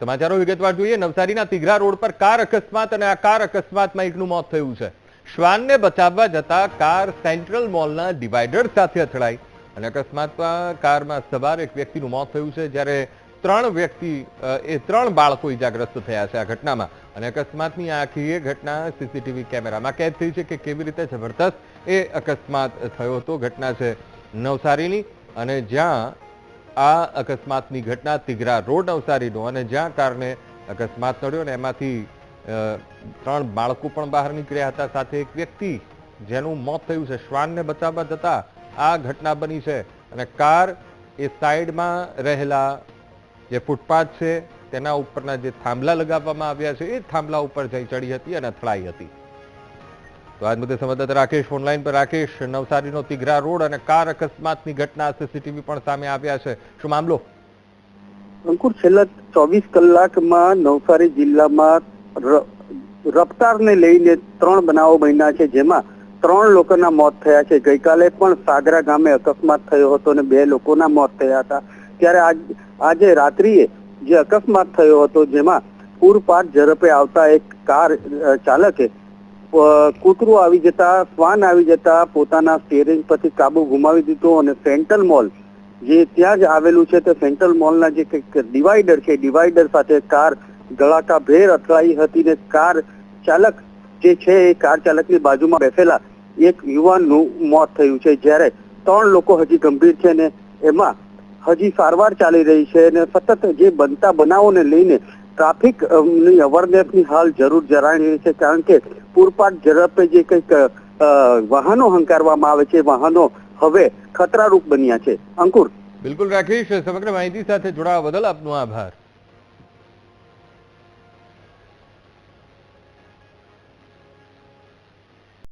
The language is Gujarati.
સમાચારો વિગતવાર જોઈએ. નવસારીના તિઘરા રોડ પર કાર અકસ્માત અને આ કાર અકસ્માતમાં એકનું મોત થયું છે. શ્વાનને બચાવવા જતા કાર સેન્ટ્રલ મોલના ડિવાઈડર સાથે અથડાઈ અને અકસ્માતમાં કારમાં સવાર એક વ્યક્તિનું મોત થયું છે. જ્યારે ત્રણ વ્યક્તિ એ ત્રણ બાળકો ઇજાગ્રસ્ત થયા છે આ ઘટનામાં. અને અકસ્માતની આખી એ ઘટના સીસીટીવી કેમેરામાં કેદ થઈ છે કે કેવી રીતે જબરદસ્ત એ અકસ્માત થયો હતો. ઘટના છે નવસારીની અને જ્યાં આ અકસ્માતની ઘટના તિઘરા રોડ નવસારીનો અને જ્યાં કારણે અકસ્માત નડ્યો ને એમાંથી ત્રણ બાળકો પણ બહાર નીકળ્યા હતા, સાથે એક વ્યક્તિ જેનું મોત થયું છે. શ્વાનને બચાવવા જતા આ ઘટના બની છે અને કાર એ સાઈડમાં રહેલા જે ફૂટપાથ છે, તેના ઉપરના જે થાંભલા લગાવવામાં આવ્યા છે, એ થાંભલા ઉપર જઈ ચડી હતી અને અથડાઈ હતી. તો આજ મુદ્દે સંવાદદાતા રાકેશ ઓનલાઈન પર. રાકેશ, નવસારીનો તિઘરા રોડ અને કાર અકસ્માતની ઘટના સીસીટીવી પણ સામે આવ્યા છે. શું મામલો? અંકુર, છેલ્લા ચોવીસ કલાકમાં નવસારી જિલ્લામાં રફતારને લઈને ત્રણ બનાવો બન્યા છે, જેમાં ત્રણ લોકોના મોત થયા છે. ગઈકાલે પણ સાગરા ગામે અકસ્માત થયો હતો અને બે લોકોના મોત થયા હતા. ત્યારે આજ- રાત્રિએ જે અકસ્માત થયો હતો, જેમાં પૂરપાટ ઝડપે આવતા એક કાર ચાલકે કૂતરું આવી જતા, શ્વાન આવી જતા પોતાના સ્ટેરિંગ પરથી કાબુ ગુમાવી દીધો અને સેન્ટ્રલ મોલ જે ત્યાં જ આવેલું છે તે સેન્ટ્રલ મોલના જે કંઈક ડિવાઈડર છે ડિવાઈડર સાથે કાર ગળાકા ભેર અથડાઈ હતી ને કાર ચાલક જે છે એ કાર ચાલકની બાજુમાં બેસેલા એક યુવાનનું મોત થયું છે, જ્યારે ત્રણ લોકો હજી ગંભીર છે ને એમાં હજી સારવાર ચાલી રહી છે અને સતત જે બનતા બનાવોને લઈને ટ્રાફિકની અવેરનેસની હાલ જરૂર જણાઈ રહી છે, કારણ કે પૂરપાટ ઝડપે જે કંઈક વાહનો હંકારવામાં આવે છે, વાહનો હવે ખતરારૂપ બન્યા છે. અંકુર. બિલકુલ રાખીશ. સમગ્ર માહિતી સાથે જોડાવા બદલ આપનો આભાર.